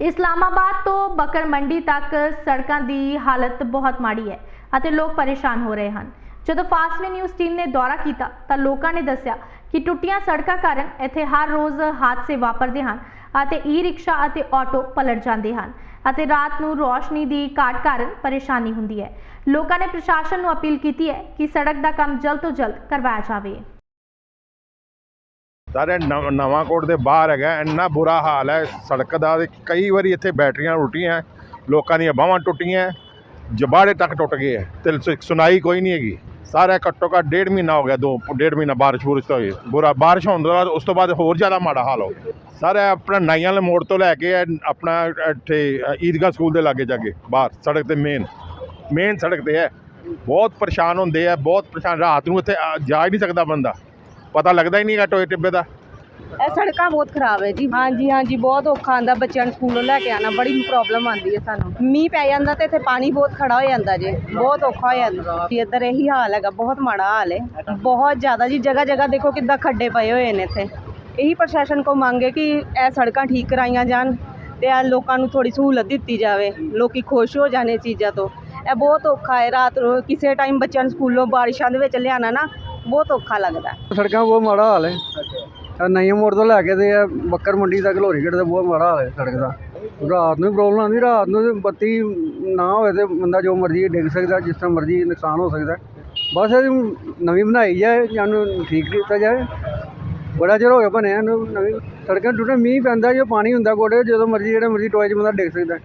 ਇਸਲਾਮਾਬਾਦ ਤੋਂ ਬਕਰ ਮੰਡੀ ਤੱਕ ਸੜਕਾਂ ਦੀ ਹਾਲਤ ਬਹੁਤ ਮਾੜੀ ਹੈ ਅਤੇ ਲੋਕ ਪਰੇਸ਼ਾਨ ਹੋ ਰਹੇ ਹਨ। ਜਦੋਂ ਫਾਸਟਵੇ ਨਿਊਜ਼ ਟੀਮ ਨੇ ਦੌਰਾ ਕੀਤਾ ਤਾਂ ਲੋਕਾਂ ਨੇ ਦੱਸਿਆ ਕਿ ਟੁੱਟੀਆਂ ਸੜਕਾਂ ਕਾਰਨ ਇੱਥੇ ਹਰ ਰੋਜ਼ ਹਾਦਸੇ ਵਾਪਰਦੇ ਹਨ ਅਤੇ ਈ-ਰਿਕਸ਼ਾ ਅਤੇ ਆਟੋ ਪਲਟ ਜਾਂਦੇ ਹਨ ਅਤੇ ਰਾਤ ਨੂੰ ਰੋਸ਼ਨੀ ਦੀ ਘਾਟ ਕਾਰਨ ਪਰੇਸ਼ਾਨੀ ਹੁੰਦੀ ਹੈ। ਲੋਕਾਂ ਨੇ ਪ੍ਰਸ਼ਾਸਨ ਨੂੰ ਅਪੀਲ ਕੀਤੀ ਹੈ ਕਿ ਸੜਕ ਦਾ ਕੰਮ ਜਲਦ ਤੋਂ ਜਲਦ ਕਰਵਾਇਆ ਜਾਵੇ। ਸਾਰੇ ਨਵ- ਨਵਾਂ ਕੋਟ ਦੇ ਬਾਹਰ ਹੈਗਾ, ਇੰਨਾ ਬੁਰਾ ਹਾਲ ਹੈ, ਸੜਕ ਦਾ ਕਈ ਵਾਰੀ ਇੱਥੇ ਬੈਟਰੀਆਂ ਟੁੱਟੀਆਂ, ਲੋਕਾਂ ਦੀਆਂ ਬਾਹਾਂ ਟੁੱਟੀਆਂ, ਜਬਾੜੇ ਤੱਕ ਟੁੱਟ ਗਏ ਹੈ, ਤੇ ਸੁਣਾਈ ਕੋਈ ਨਹੀਂ ਹੈਗੀ। ਸਾਰਾ ਘੱਟੋ ਘੱਟ ਡੇਢ ਮਹੀਨਾ ਹੋ ਗਿਆ, ਦੋ, ਡੇਢ ਮਹੀਨਾ ਬਾਰਿਸ਼ ਬੁਰਿਸ਼ ਤੋਂ ਹੋਈ, ਬੁਰਾ, ਬਾਰਿਸ਼ ਹੋਣ ਤੋਂ ਬਾਅਦ, ਉਸ ਤੋਂ ਬਾਅਦ ਹੋਰ ਜ਼ਿਆਦਾ ਮਾੜਾ ਹਾਲ ਹੋ ਗਿਆ। ਸਾਰਾ ਆਪਣਾ ਨਾਈਆਂ ਵਾਲੇ ਮੋੜ ਤੋਂ ਲੈ ਕੇ ਇਹ ਆਪਣਾ ਇੱਥੇ ਈਦਗਾਹ ਸਕੂਲ ਦੇ ਲਾਗੇ ਜਾ ਕੇ, ਬਾਹਰ, ਸੜਕ ਤੇ ਮੇਨ ਮੇਨ ਸੜਕ ਤੇ ਹੈ। ਬਹੁਤ ਪਰੇਸ਼ਾਨ ਹੁੰਦੇ ਆ, ਬਹੁਤ ਪਰੇਸ਼ਾਨ, ਰਾਤ ਨੂੰ ਇੱਥੇ ਜਾ ਹੀ ਨਹੀਂ ਸਕਦਾ ਬੰਦਾ। ਪਤਾ ਲੱਗਦਾ ਹੀ ਨਹੀਂ ਟੋਏ ਟਿੱਬੇ ਦਾ। ਇਹ ਸੜਕਾਂ ਬਹੁਤ ਖਰਾਬ ਹੈ ਜੀ। ਹਾਂਜੀ ਹਾਂਜੀ, ਬਹੁਤ ਔਖਾ ਆਂਦਾ ਬੱਚਿਆਂ ਨੂੰ ਸਕੂਲੋਂ ਲੈ ਕੇ ਆਣਾ ਬੜੀ ਪ੍ਰੋਬਲਮ ਆਂਦੀ ਹੈ ਸਾਨੂੰ। ਮੀਂਹ ਪੈ ਜਾਂਦਾ ਤੇ ਇੱਥੇ ਪਾਣੀ ਬਹੁਤ ਖੜਾ ਹੋ ਜਾਂਦਾ ਜੇ। ਬਹੁਤ ਔਖਾ ਹੋ ਜਾਂਦਾ। ਇੱਧਰ ਇਹੀ ਹਾਲ ਹੈਗਾ, ਬਹੁਤ ਮਾੜਾ ਹਾਲ ਹੈ। ਬਹੁਤ ਜ਼ਿਆਦਾ ਜੀ, ਜਗ੍ਹਾ ਜਗ੍ਹਾ ਦੇਖੋ ਕਿੱਦਾਂ ਖੱਡੇ ਪਏ ਹੋਏ ਨੇ ਇੱਥੇ। ਇਹੀ ਪ੍ਰਸ਼ਾਸਨ ਕੋ ਮੰਗ ਹੈ ਕਿ ਇਹ ਸੜਕਾਂ ਠੀਕ ਕਰਾਈਆਂ ਜਾਣ ਤੇ ਆ ਲੋਕਾਂ ਨੂੰ ਥੋੜੀ ਸਹੂਲਤ ਦਿੱਤੀ ਜਾਵੇ। ਲੋਕੀ ਖੁਸ਼ ਹੋ ਜਾਣ ਇਹ ਚੀਜ਼ਾਂ ਤੋਂ। ਇਹ ਬਹੁਤ ਔਖਾ ਹੈ। ਰਾਤ ਨੂੰ ਕਿਸੇ ਟਾਈਮ ਬੱਚਿਆਂ ਨੂੰ ਸਕੂਲੋਂ ਬਾਰਿਸ਼ਾਂ ਦੇ ਵਿੱਚ ਲਿਆਣਾ ਨਾ ਬਹੁਤ ਔਖਾ ਲੱਗਦਾ। ਸੜਕਾਂ ਬਹੁਤ ਮਾੜਾ ਹਾਲ ਹੈ। ਆਹ ਨਈਆਂ ਮੋੜ ਤੋਂ ਲੈ ਕੇ ਤੇ ਇਹ ਬੱਕਰ ਮੰਡੀ ਤੱਕ ਲੋਰੀਗੜ ਦਾ ਬਹੁਤ ਮਾੜਾ ਹਾਲ ਹੈ ਸੜਕ ਦਾ। ਰਾਤ ਨੂੰ ਪ੍ਰੋਬਲਮ ਆਉਂਦੀ, ਰਾਤ ਨੂੰ ਤੇ ਬੱਤੀ ਨਾ ਹੋਵੇ ਤੇ ਬੰਦਾ ਜੋ ਮਰਜ਼ੀ ਡਿੱਗ ਸਕਦਾ, ਜਿਸ ਤਰ੍ਹਾਂ ਮਰਜ਼ੀ ਨੁਕਸਾਨ ਹੋ ਸਕਦਾ। ਬਸ ਇਹਨੂੰ ਨਵੀਂ ਬਣਾਈ ਜਾਏ, ਜਾਂ ਇਹਨੂੰ ਠੀਕ ਕੀਤਾ ਜਾਏ। ਬੜਾ ਚਿਰ ਹੋ ਗਿਆ ਬਣਿਆ ਇਹਨੂੰ ਨਵੀਂ। ਸੜਕਾਂ ਟੁੱਟੇ ਮੀਂਹ ਪੈਂਦਾ ਜੋ ਪਾਣੀ ਹੁੰਦਾ ਗੋਡੇ, ਜਦੋਂ ਮਰਜ਼ੀ, ਜਿਹੜਾ ਮਰਜ਼ੀ ਟੋਏ 'ਚ ਬੰਦਾ ਡਿੱਗ ਸਕਦਾ।